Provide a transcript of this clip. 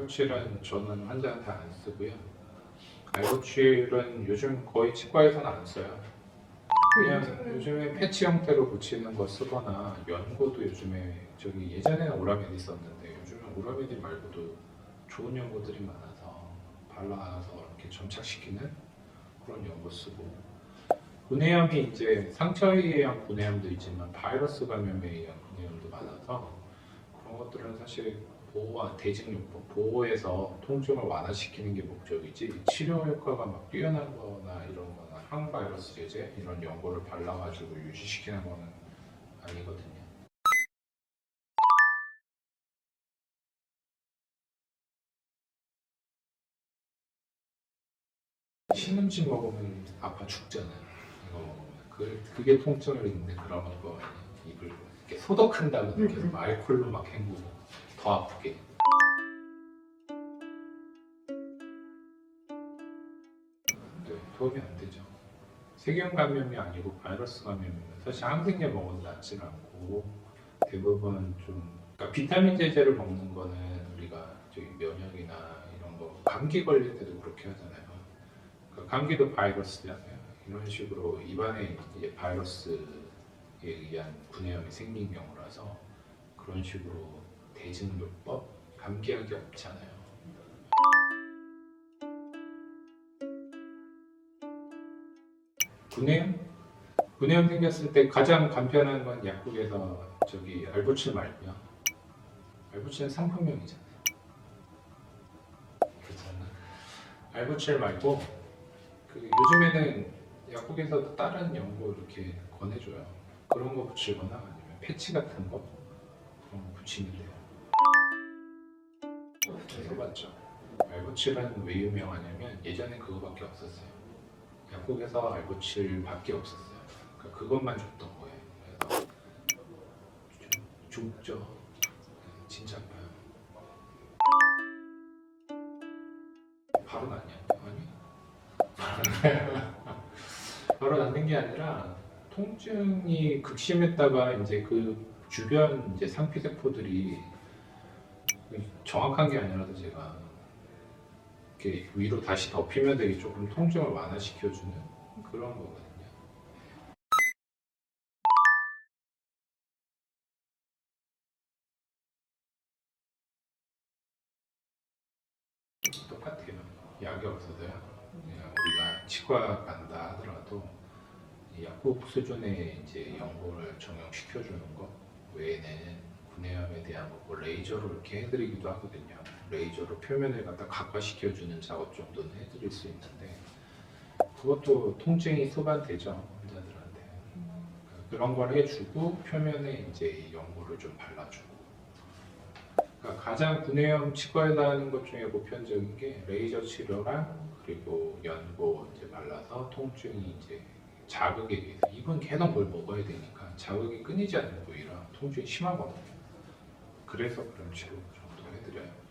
알보칠은 저는 환자한테 안 쓰고요. 알보칠은 요즘 거의 치과에서는 안 써요. 그냥 요즘에 패치 형태로 붙이는 거 쓰거나 연고도 요즘에 저기 예전에는 오라메디 썼는데 요즘은 오라메디 말고도 좋은 연고들이 많아서 발라서 이렇게 점착시키는 그런 연고 쓰고 구내염이 이제 상처에 의한 구내염도 있지만 바이러스 감염에 의한 구내염도 많아서 그런 것들은 사실 보호와 대증요법 보호해서 통증을 완화시키는 게 목적이지 치료 효과가 막 뛰어나거나 이런 거나 항바이러스 제제 이런 연고를 발라가지고 유지시키는 거는 아니거든요. 신음식 먹으면 아파 죽잖아요. 이거 먹으면 그 그게 통증을 있는데 그런 거 입을 이렇게 소독한다고 계속 알콜로 막 헹구고 더 아프게. 네, 도움이 안 되죠. 세균 감염이 아니고 바이러스 감염이면 사실 항생제 먹어도 낫진 않고 대부분 좀 그러니까 비타민 제제를 먹는 거는 우리가 저기 면역이나 이런 거 감기 걸릴 때도 그렇게 하잖아요. 그러니까 감기도 바이러스잖아요. 이런 식으로 입안에 이제 바이러스에 의한 구내염이 생긴 경우라서 그런 식으로 대증요법 감기약이 없잖아요. 구내염? 구내염 생겼을 때 가장 간편한 건 약국에서 저기 알보칠 말고요. 알보칠은 상품명이잖아요. 그렇잖아. 알보칠 말고 그 요즘에는 약국에서 다른 연고 이렇게 권해줘요. 그런 거 붙이거나 아니면 패치 같은 거 붙이면 돼요. 들어봤죠. 알보칠은 왜 유명하냐면 예전에 그거밖에 없었어요. 약국에서 알보칠밖에 없었어요. 그러니까 그것만 줬던 거예요. 그래서 좀 죽죠. 네, 진짜 아파요. 바로 낫냐? 아니. 바로 낫는 게 아니라 통증이 극심했다가 이제 그 주변 이제 상피세포들이 정확한 게 아니라서 제가 이렇게 위로 다시 덮이면 되게 조금 통증을 완화시켜주는 그런 거거든요. 똑같아요. 약이 없어서요. 그냥 우리가 치과 간다 하더라도 이 약국 수준의 이제 연고를 적용시켜주는 것 외에는 대한 뭐 레이저로 이렇게 해드리기도 하거든요. 레이저로 표면을 갖다 각화시켜주는 작업 정도는 해드릴 수 있는데 그것도 통증이 수반되죠 환자들한테 그런 걸 해주고 표면에 이제 연고를 좀 발라주고 그러니까 가장 구내염 치과에서 하는 것 중에 보편적인 게 레이저 치료랑 그리고 연고 이제 발라서 통증이 이제 자극에 의해서 입은 계속 뭘 먹어야 되니까 자극이 끊이지 않는 부위라 통증이 심하거든요. 그래서 그런 치료 정도 해드려요.